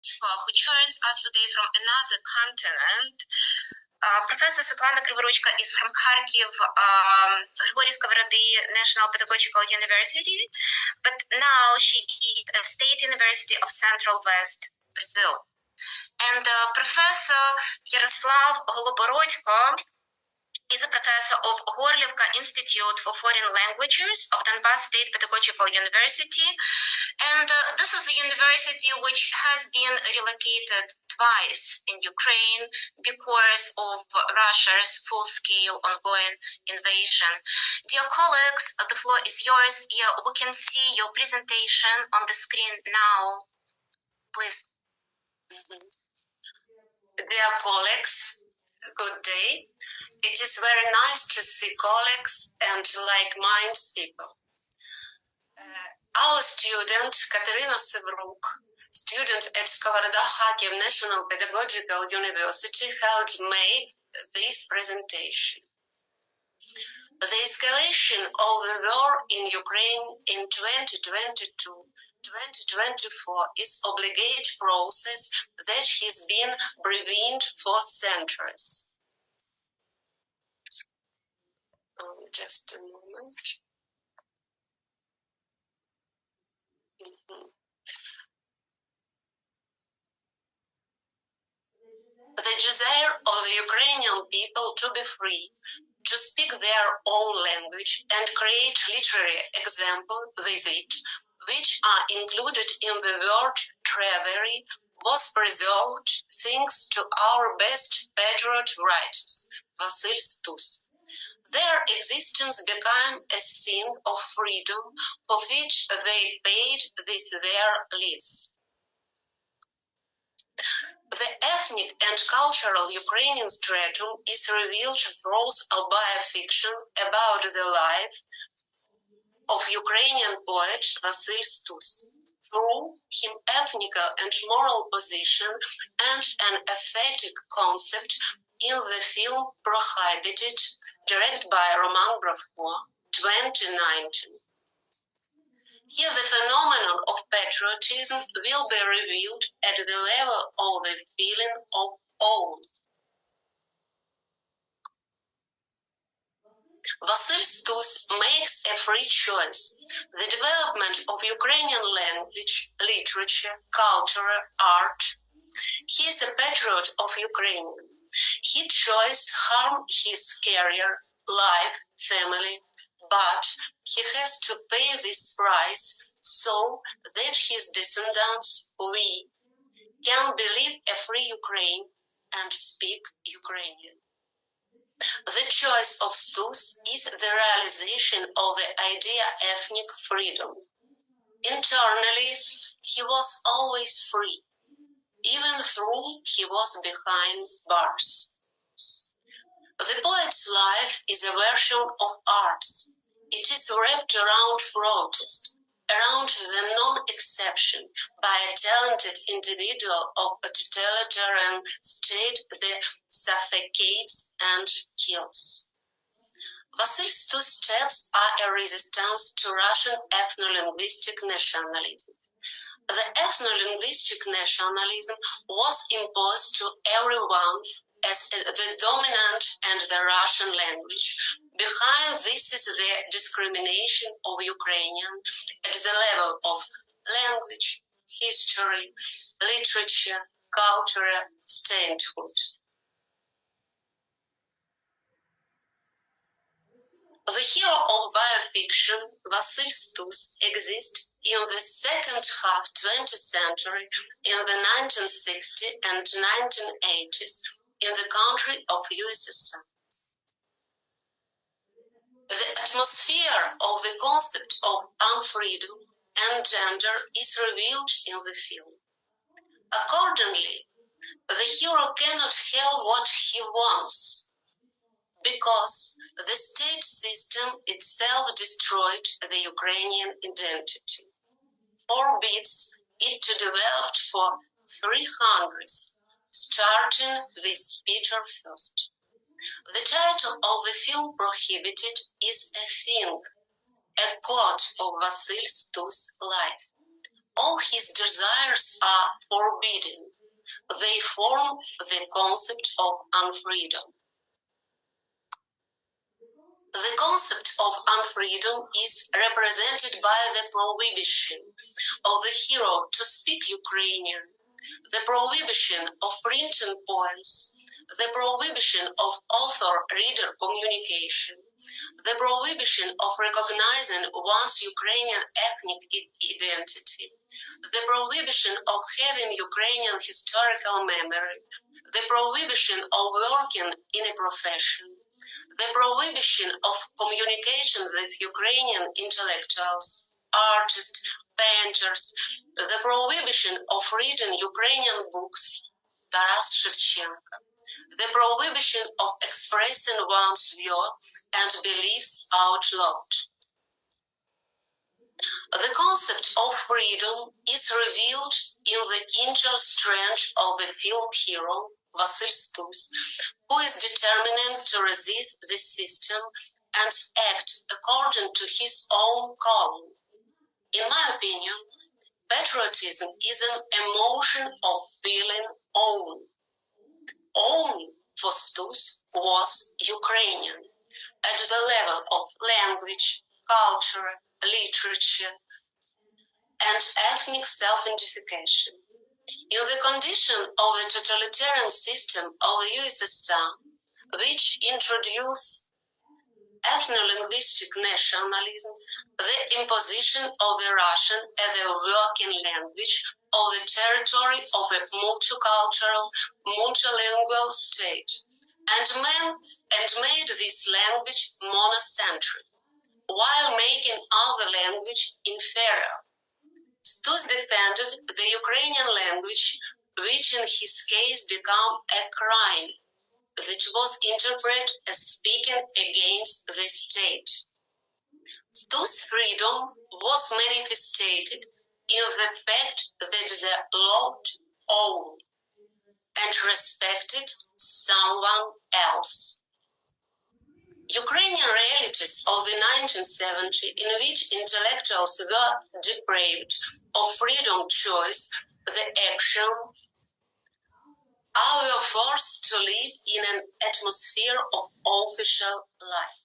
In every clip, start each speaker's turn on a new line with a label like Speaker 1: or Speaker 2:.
Speaker 1: who joins us today from another continent. Uh, Professor Svetlana Krivoruchka is from Kharkiv, um, Grigory Skovoroды National Pedagogical University, but now she is at State University of Central West Brazil. And uh, Professor Yaroslav Goloborodko is a professor of Gorlivka Institute for Foreign Languages of Donbass State Pedagogical University. And uh, this is a university which has been relocated twice in Ukraine because of Russia's full scale ongoing invasion. Dear colleagues, the floor is yours. Yeah, we can see your presentation on the screen now. Please. Mm-hmm. Dear colleagues, good day. It is very nice to see colleagues and like-minded people. Uh, our student, Katerina Sevruk, student at Skovoroda National Pedagogical University, helped make this presentation. The escalation of the war in Ukraine in 2022 2024 is obligate process that has been brewing for centuries. Just a moment. Mm-hmm. The desire of the Ukrainian people to be free, to speak their own language and create literary example with it, which are included in the word treasury, was preserved thanks to our best patriot writers, Vasil Stus. Their existence became a thing of freedom for which they paid with their lives. The ethnic and cultural Ukrainian stratum is revealed through a biofiction about the life of Ukrainian poet Vasil Stus through his ethnic and moral position and an aesthetic concept in the film Prohibited directed by Roman Bravko, 2019. Here the phenomenon of patriotism will be revealed at the level of the feeling of own. Vasil Stus makes a free choice. The development of Ukrainian language, literature, culture, art. He is a patriot of Ukraine he chose harm his career, life, family, but he has to pay this price so that his descendants, we, can believe a free Ukraine and speak Ukrainian. The choice of Stus is the realization of the idea ethnic freedom. Internally, he was always free even though he was behind bars. The poet's life is a version of arts. It is wrapped around protest, around the non-exception by a talented individual of a totalitarian state that suffocates and kills. Vasil two steps are a resistance to Russian ethno-linguistic nationalism the ethno-linguistic nationalism was imposed to everyone as the dominant and the Russian language. Behind this is the discrimination of Ukrainian at the level of language, history, literature, culture, statehood. The hero of biofiction, Vasil Stus, exists in the second half 20th century, in the 1960s and 1980s, in the country of USSR. The atmosphere of the concept of unfreedom and gender is revealed in the film. Accordingly, the hero cannot have what he wants because the state system itself destroyed the Ukrainian identity forbids it developed develop for 300, starting with Peter First. The title of the film Prohibited is a thing, a quote of Vasil Stus' life. All his desires are forbidden. They form the concept of unfreedom. The concept of unfreedom is represented by the prohibition of the hero to speak Ukrainian, the prohibition of printing poems, the prohibition of author-reader communication, the prohibition of recognizing one's Ukrainian ethnic identity, the prohibition of having Ukrainian historical memory, the prohibition of working in a profession, the prohibition of communication with Ukrainian intellectuals, artists, painters, the prohibition of reading Ukrainian books, Taras Shevchenko, the prohibition of expressing one's view and beliefs out loud. The concept of freedom is revealed in the inner strength of the film hero Vasil Stus, who is determined to resist this system and act according to his own calling. In my opinion, patriotism is an emotion of feeling own. Own for Stus was Ukrainian at the level of language, culture, literature, and ethnic self-identification. In the condition of the totalitarian system of the USSR, which introduced ethno-linguistic nationalism, the imposition of the Russian as a working language of the territory of a multicultural, multilingual state, and, man, and made this language monocentric, while making other language inferior. Stus defended the Ukrainian language, which in his case became a crime that was interpreted as speaking against the state. Stus' freedom was manifested in the fact that the Lord owned and respected someone else. Ukrainian realities of the 1970s, in which intellectuals were deprived of freedom choice, the action, are forced to live in an atmosphere of official lie.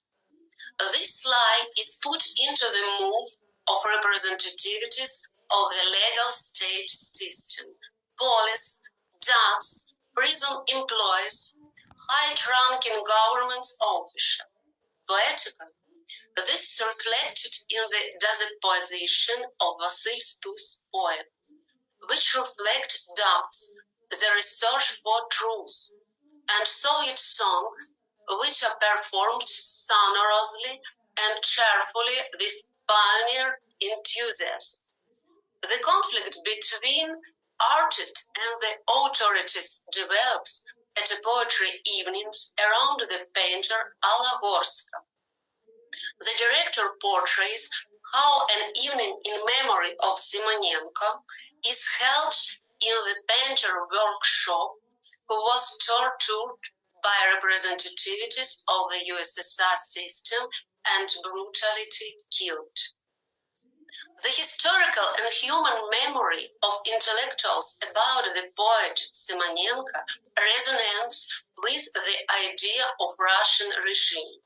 Speaker 1: This lie is put into the move of representativities of the legal state system, police, judges, prison employees, high-ranking government officials, political. This is reflected in the disposition of Vasil Stus' poems, which reflect doubts, the research for truth, and Soviet songs, which are performed sonorously and cheerfully with pioneer enthusiasm. The conflict between artist and the authorities develops at the poetry evenings around the painter Alla Gorska. The director portrays how an evening in memory of Simonenko is held in the painter workshop who was tortured by representatives of the USSR system and brutally killed. The historical and human memory of intellectuals about the poet Simonenko resonates with the idea of Russian regime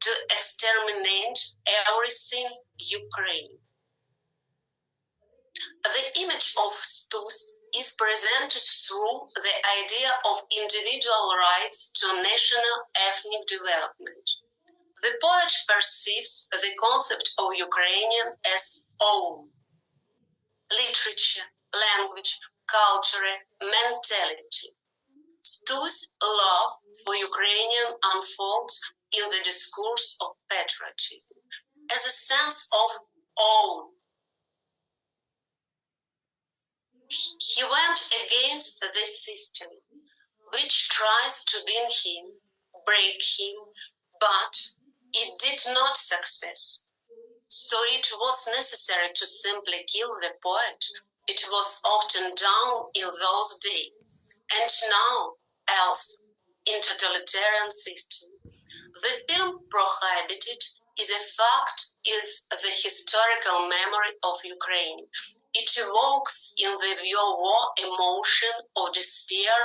Speaker 1: to exterminate everything Ukraine. The image of Stus is presented through the idea of individual rights to national ethnic development the poet perceives the concept of Ukrainian as own. Literature, language, culture, mentality. Stus' love for Ukrainian unfolds in the discourse of patriotism as a sense of own. He went against the system, which tries to bend him, break him, but it did not success. So it was necessary to simply kill the poet. It was often done in those days, and now else in totalitarian system. The film prohibited is a fact is the historical memory of Ukraine. It evokes in the viewer emotion of despair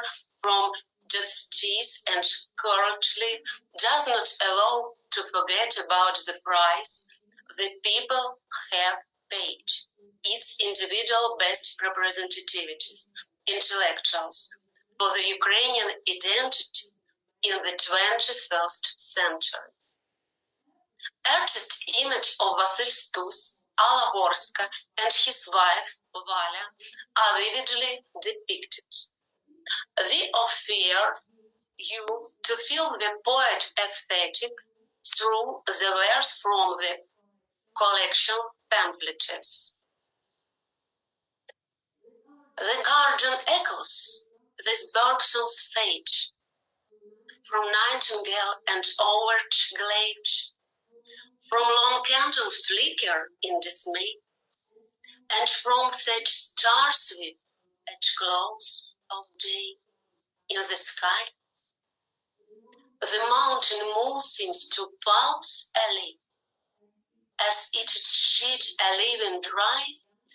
Speaker 1: from justice and currently does not allow to forget about the price the people have paid. Its individual best representatives, intellectuals, for the Ukrainian identity in the 21st century. Artist image of Vasil Stus, Alla Horska, and his wife, Valia, are vividly depicted. We offer you to feel the poet aesthetic through the verse from the collection pamphlets. The garden echoes this Bergson's fate from nightingale and overt glade, from long candles flicker in dismay, and from such stars with at close of day in the sky. The mountain moon seems to pulse early, as it shed a living dry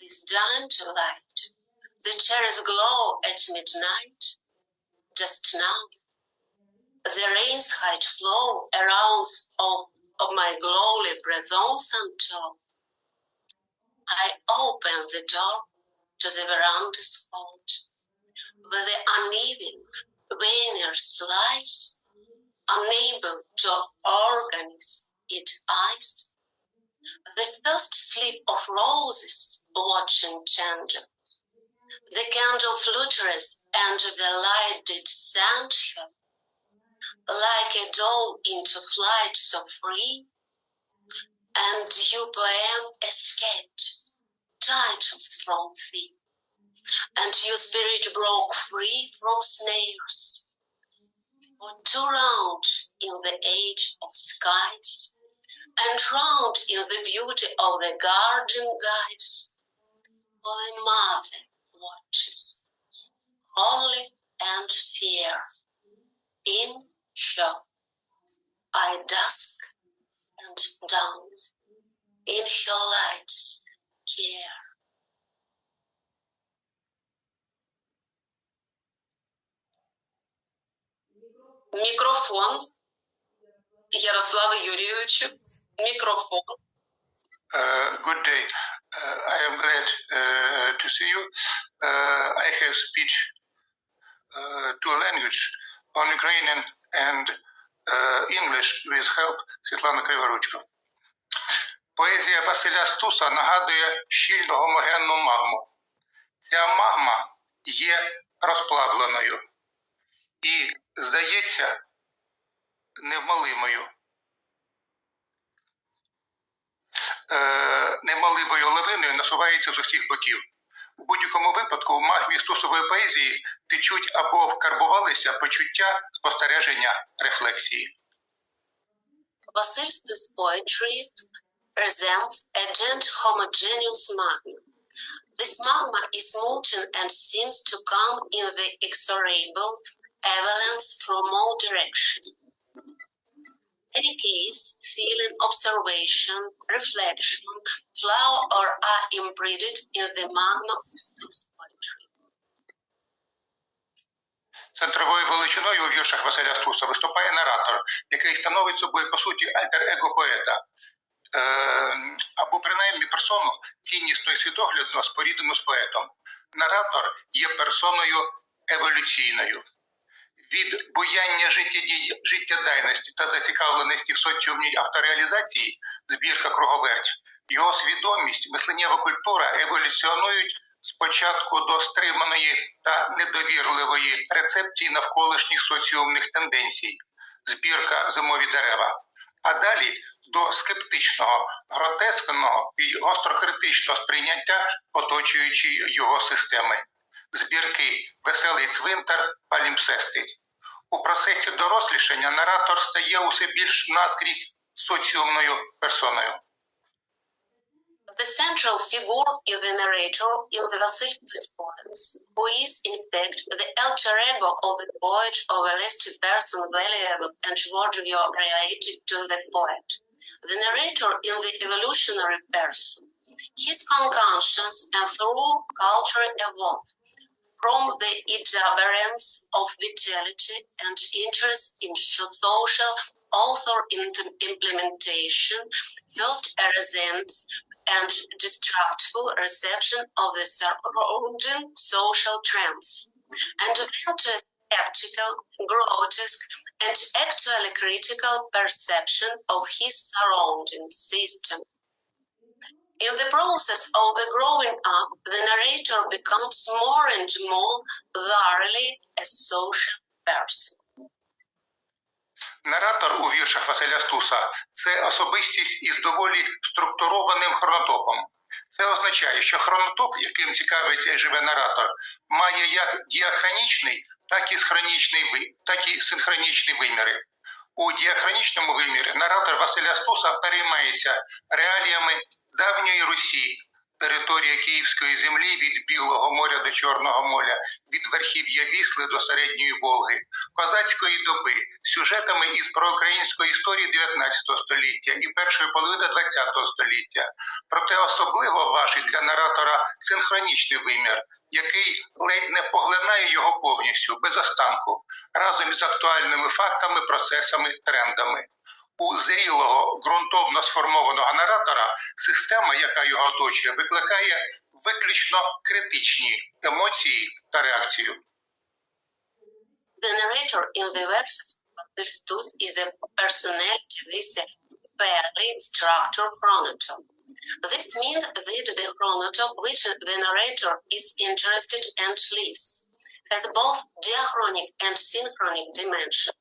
Speaker 1: this dawn to light. The cherries glow at midnight, just now. The rain's height flow around of, oh, of oh, my glowly presence and top. I open the door to the veranda's fold, where the uneven veneer slides, unable to organize its eyes. The first sleep of roses watching tender the candle flutters and the light did send her like a doll into flight so free. And you poem escaped titles from thee, and your spirit broke free from snares. For too round in the age of skies, and round in the beauty of the garden guys, for a mother watches, holy and fair. In her I dusk and dawn, in her lights care. Микрофон Ярослава Юрьевича. Микрофон.
Speaker 2: Uh, good day. Uh, I am glad uh, to see you. Uh, I have speech uh, two language on Ukrainian and uh, English with help Світлана Криворучко. Поезія Василя Стуса нагадує щільну гомогенну магму. Ця магма є розплавленою і, здається, невмолимою. Е, немаливою лавиною насувається з усіх боків. У будь-якому випадку в магмі стусової поезії течуть або вкарбувалися почуття, спостереження, рефлексії.
Speaker 1: Vasilsky's poetry presents a gent homogeneous magma. This magma is molten and seems to come in the inexorable avalanche from all directions. Any case, feeling, observation, reflection, flow or are imprinted in the magma of.
Speaker 2: Центровою величиною у віршах Василя Стуса виступає наратор, який становить собою по суті альтер-его поета, е, або принаймні персону ціннісно і світоглядно споріднену з поетом. Наратор є персоною еволюційною. Від життєдій- життєдайності та зацікавленості в соціумній автореалізації збірка круговерть, його свідомість, мисленнєва культура еволюціонують спочатку до стриманої та недовірливої рецепції навколишніх соціумних тенденцій, збірка зимові дерева, а далі до скептичного, гротескного і гострокритичного сприйняття оточуючої його системи, збірки Веселий цвинтар, палімпсести. У процесі дорослішання наратор стає усе більш наскрізь соціумною персоною.
Speaker 1: The central figure is the narrator in the Vasilsky's poems, who is in fact the alter ego of the poet or a listed person valuable and worthy related to the poet. The narrator in the evolutionary person His conscience and through culture evolved from the exuberance of vitality and interest in social author implementation, first resents and distrustful reception of the surrounding social trends, and then to a skeptical, grotesque, and actually critical perception of his surrounding system. In the process of the growing up, the narrator becomes more and more thoroughly a social person.
Speaker 2: Наратор у віршах Василя Стуса це особистість із доволі структурованим хронотопом. Це означає, що хронотоп, яким цікавиться і живе наратор, має як діахронічний, так і схронічний, так і синхронічний виміри. У діахронічному вимірі наратор Василя Стуса переймається реаліями давньої Русі, територія Київської землі від Білого моря до Чорного моря, від верхів'я Вісли до середньої Волги, козацької доби, сюжетами із проукраїнської історії 19 століття і першої половини 20 століття. Проте особливо важить для наратора синхронічний вимір, який ледь не поглинає його повністю без останку, разом із актуальними фактами, процесами, трендами у зрілого ґрунтовно сформованого наратора система, яка його оточує, викликає виключно критичні емоції та реакцію.
Speaker 1: The narrator in the verses Christus is a personality with a fairly structured chronotype. This means that the chronotype which the narrator is interested and lives has both diachronic and synchronic dimension.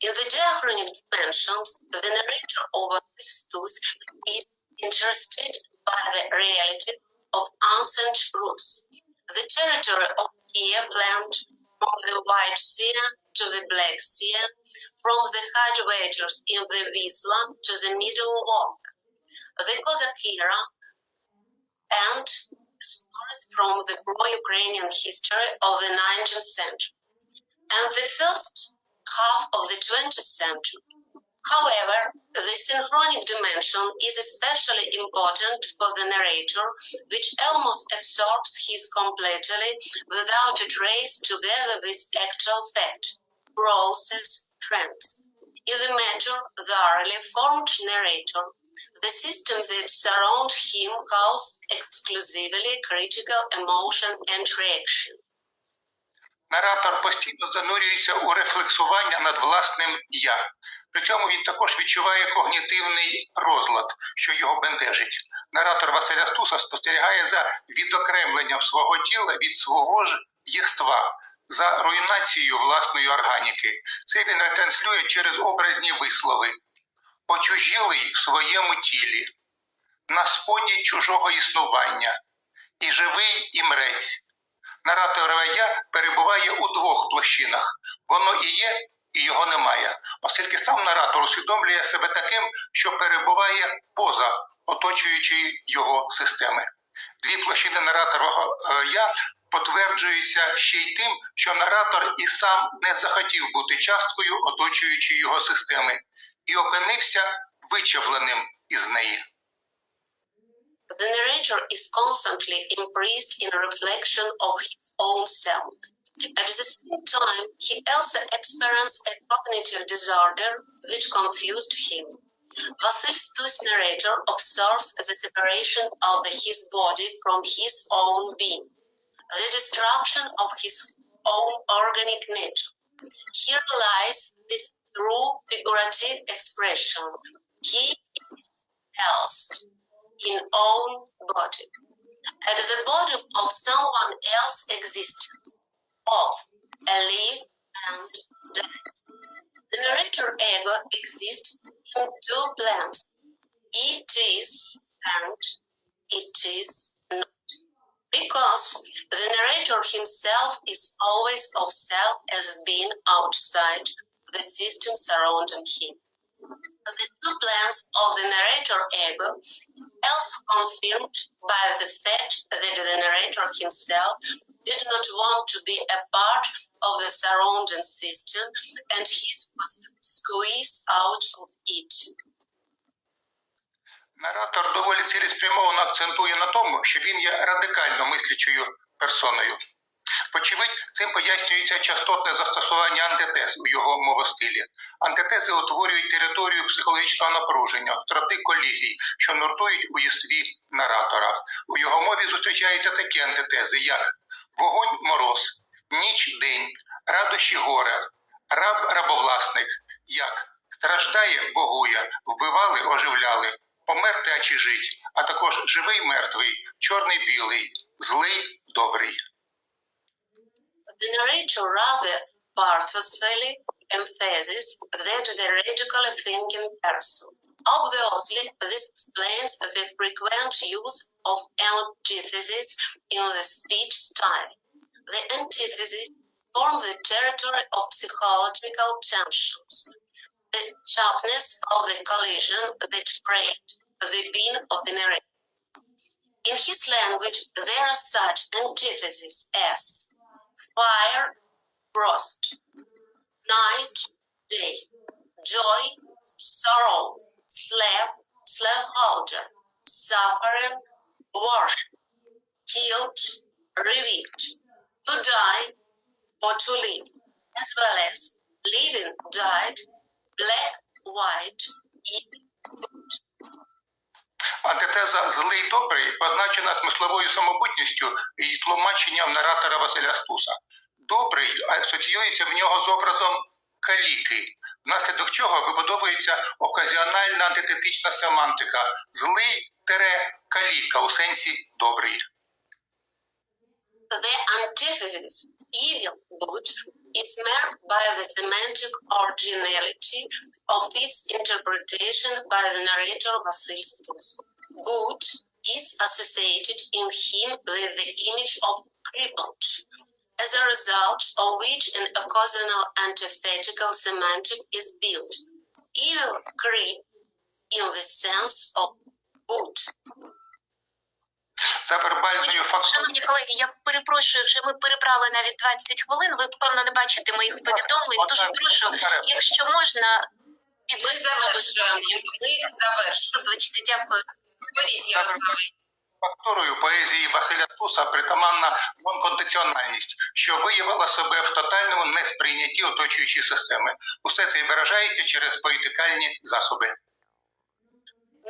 Speaker 1: In the diachronic dimensions, the narrator of Christus is interested by the realities of ancient Rus, the territory of Kiev land from the White Sea to the Black Sea, from the headwaters in the Wisla to the Middle Volga, the Cossack era, and stories from the pro-Ukrainian history of the 19th century. And the first half of the 20th century. However, the synchronic dimension is especially important for the narrator, which almost absorbs his completely without a trace together with actual fact, process, trends. In the matter, the early formed narrator, the system that surrounds him cause exclusively critical emotion and reaction.
Speaker 2: Наратор постійно занурюється у рефлексування над власним я. При цьому він також відчуває когнітивний розлад, що його бентежить. Наратор Василя Стуса спостерігає за відокремленням свого тіла від свого ж єства, за руйнацією власної органіки. Це він ретранслює через образні вислови, очужілий в своєму тілі, на споді чужого існування, і живий і мрець наратора я перебуває у двох площинах. Воно і є, і його немає, оскільки сам наратор усвідомлює себе таким, що перебуває поза оточуючої його системи. Дві площини нараторого е, я потверджуються ще й тим, що наратор і сам не захотів бути часткою оточуючої його системи і опинився вичавленим із неї.
Speaker 1: The narrator is constantly impressed in a reflection of his own self. At the same time, he also experienced a cognitive disorder which confused him. Vasilius' narrator observes the separation of his body from his own being, the destruction of his own organic nature. Here lies this true figurative expression. He is lost in own body. At the bottom of someone else exists both alive and dead. The narrator ego exists in two planes. It is and it is not. Because the narrator himself is always of self as being outside the system surrounding him The two plans of the narrator ego is also confirmed by the fact that the narrator himself did not want to be a part of the surrounding system and he was squeezed out of it.
Speaker 2: Наратор доволі цілеспрямовано акцентує на тому, що він є радикально мислячою персоною. Вочевидь, цим пояснюється частотне застосування антитез у його мовостилі. Антитези утворюють територію психологічного напруження, втрати колізій, що нуртують у єстві наратора. У його мові зустрічаються такі антитези, як вогонь мороз, ніч день, радощі горе, раб рабовласник, як страждає богуя, вбивали, оживляли, померти, а чи жить, а також живий мертвий, чорний білий, злий добрий.
Speaker 1: The narrator rather purposefully emphasizes that the radically thinking person. Obviously, this explains the frequent use of antithesis in the speech style. The antithesis form the territory of psychological tensions, the sharpness of the collision that break the being of the narrator. In his language, there are such antitheses as fire, frost, night, day, joy, sorrow, slave, slaveholder, suffering, worship, killed, revealed, to die or to live, as well as living, died, black, white, evil, good.
Speaker 2: Антитеза злий добрий позначена смисловою самобутністю і тлумаченням наратора Василя Стуса. Добрий асоціюється в нього з образом каліки, внаслідок чого вибудовується оказіональна антитетична семантика злий тере каліка у сенсі добрий.
Speaker 1: The antithesis, evil, good, is marked by the semantic originality of its interpretation by the narrator Vasil Stus. Good is associated in him with the image of crippled, as a result of which an occasional antithetical semantic is built. Evil creep in the sense of good.
Speaker 2: За вербальною фактурою
Speaker 3: Шановні колеги, я перепрошую, вже ми перебрали навіть 20 хвилин. Ви певно не бачите моїх повідомлень. Дуже прошу, якщо можна,
Speaker 1: Ми завершуємо. Ми завершуємо.
Speaker 3: Вибачте, дякую.
Speaker 1: Говоріть, Ярославе.
Speaker 2: Фактурою поезії Василя Стуса притаманна нонконтенціональність, що виявила себе в тотальному несприйнятті оточуючої системи. Усе це і виражається через поетикальні засоби.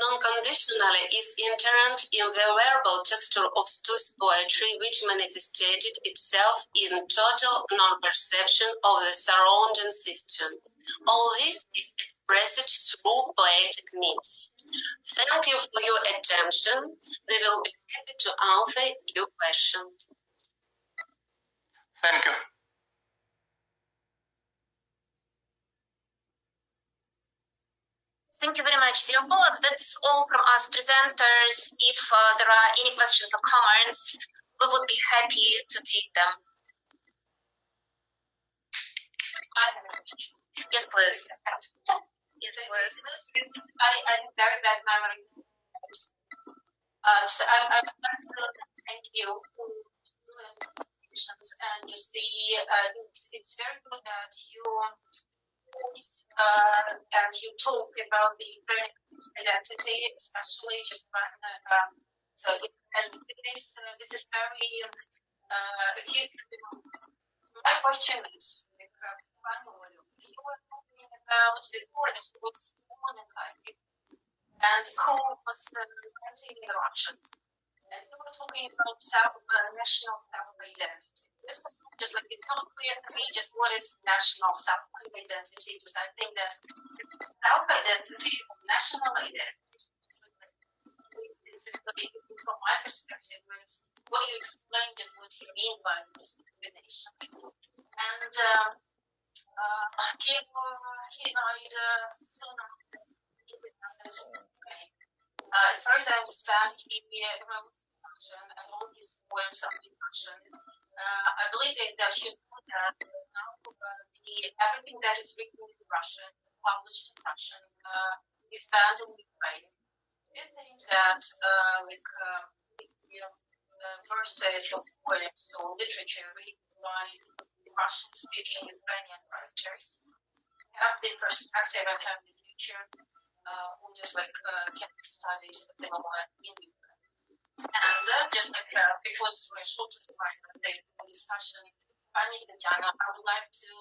Speaker 1: Non-conditionally is inherent in the verbal texture of Stu's poetry, which manifested itself in total non-perception of the surrounding system. All this is expressed through poetic means. Thank you for your attention. We will be happy to answer your questions.
Speaker 2: Thank you.
Speaker 3: Thank you very much, dear colleagues. That's all from us presenters. If uh, there are any questions or comments, we would be happy to take them. Yes, please. Yes, please.
Speaker 4: I, I have very bad memory. Uh, so I, I would like to thank you and just the, uh, it's, it's very good that you, uh, and you talk about the identity, especially just when, uh, um, so, it, and this, uh, this is very, uh. My question is, like, uh, finally, you were about the war that was born in Kharkiv and who was uh, containing the Russian. And we were talking about self, uh, national self-identity. This is just like it's not clear to me just what is national self-identity. Just I think that self-identity or national identity is like, like, from my perspective is what you explain just what you mean by this combination. And um, uh, uh, uh. Uh, as far as I understand, he uh, wrote Russian and all his poems are in Russian. Uh, I believe that should put that now uh, the, everything that is written in Russian, published in Russian, uh, is found in Ukraine. Do you think that uh, like uh, you know, uh, verses of poems or literature written by Russian-speaking Ukrainian writers have the perspective and have the future uh, who just like uh, can study the moment in Ukraine. And uh, just like uh, because we're short of time, the discussion, Pani Tatiana, I would like to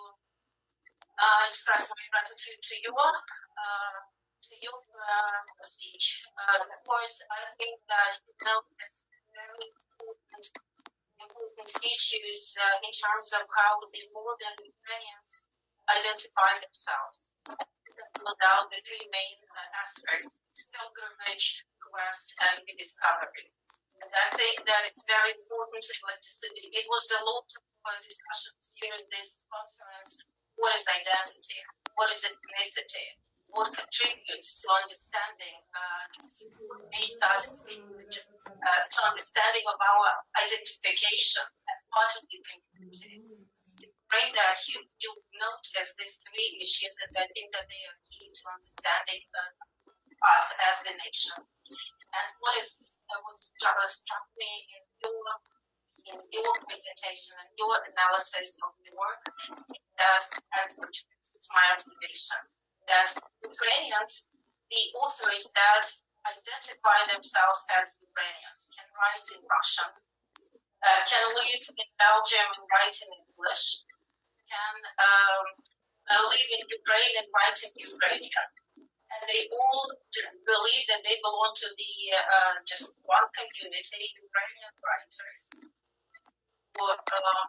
Speaker 4: uh, express my gratitude to you, uh, to your uh, speech. Uh, of course, I think that you know it's very important issues uh, in terms of how the modern Ukrainians identify themselves. Without the three main uh, aspects, pilgrimage, quest, and rediscovery. And I think that it's very important. Like just, it was a lot of uh, discussions during this conference what is identity? What is ethnicity? What contributes to understanding, uh, what makes us just uh, to understanding of our identification as part of the community. It's great that you, you noticed these three issues, and I think that they are key to understanding uh, us as the nation. And what is uh, what struck, me in your in your presentation and your analysis of the work that, and it's my observation, that Ukrainians, the authors that identify themselves as Ukrainians can write in Russian, uh, can live in Belgium and write in English, can um, uh, live in Ukraine and write in Ukrainian. And they all just believe that they belong to the uh, just one community, Ukrainian writers, who, uh,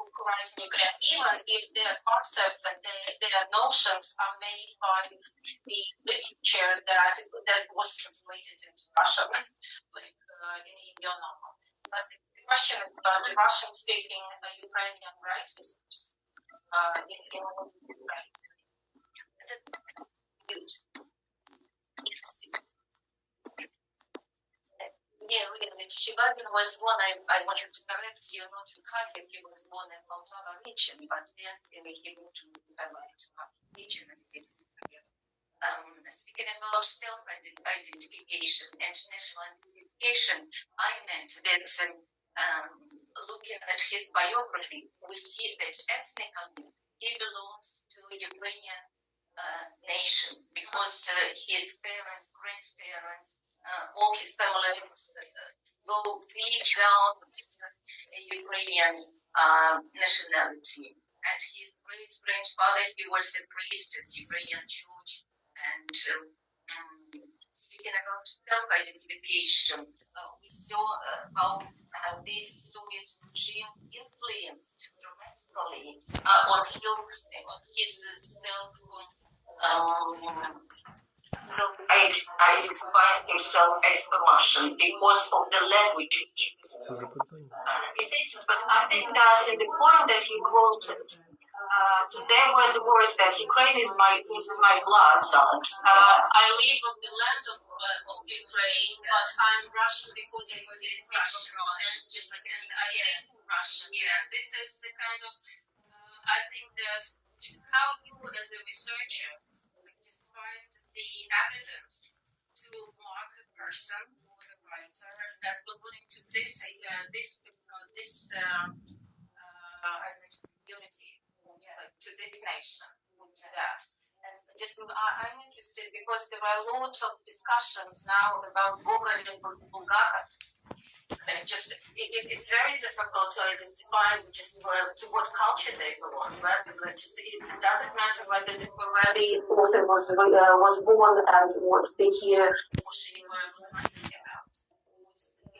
Speaker 4: in Ukraine, even if their concepts and their, their notions are made by the literature that that was translated into Russian, like uh, in Idionomo. But the question is about the Russian-speaking uh, Ukrainian writers, uh, in, in Ukraine. That's. Yes.
Speaker 5: Yeah, really. Chibabin was born, I, I wanted to correct you, not in Kharkiv, he was born in Poltava region, but then he moved to Kharkiv to region. Um, speaking about self-identification and national identification, I meant that um, looking at his biography, we see that ethnically he belongs to Ukrainian uh, nation because uh, his parents, grandparents, uh, family uh, go deep down with Ukrainian uh, nationality. And his great grandfather, he was a priest at Ukrainian church. And um, um, speaking about self identification, uh, we saw uh, how uh, this Soviet regime influenced dramatically on his, his self. Um, self-identify himself as a Russian because of the language You
Speaker 6: uh, see,
Speaker 5: but I think that in the point that he quoted, uh, were the words that Ukraine is my is my blood. Uh, I live on the land of, uh, of Ukraine, but I'm Russian because I speak Russian, and just like and I yeah. Russian. Yeah, this is the kind of uh, I think that how you as a researcher the evidence to mark a person or a writer that's belonging to this uh, this uh, this um, uh, unity uh, to this nation to that. And just I, I'm interested because there are a lot of discussions now about Gogol and Bulgakov. And just it, it, it's very difficult to identify just where, to what culture they belong. Right? Like just it, doesn't matter whether the, where the author was uh, was born and what the year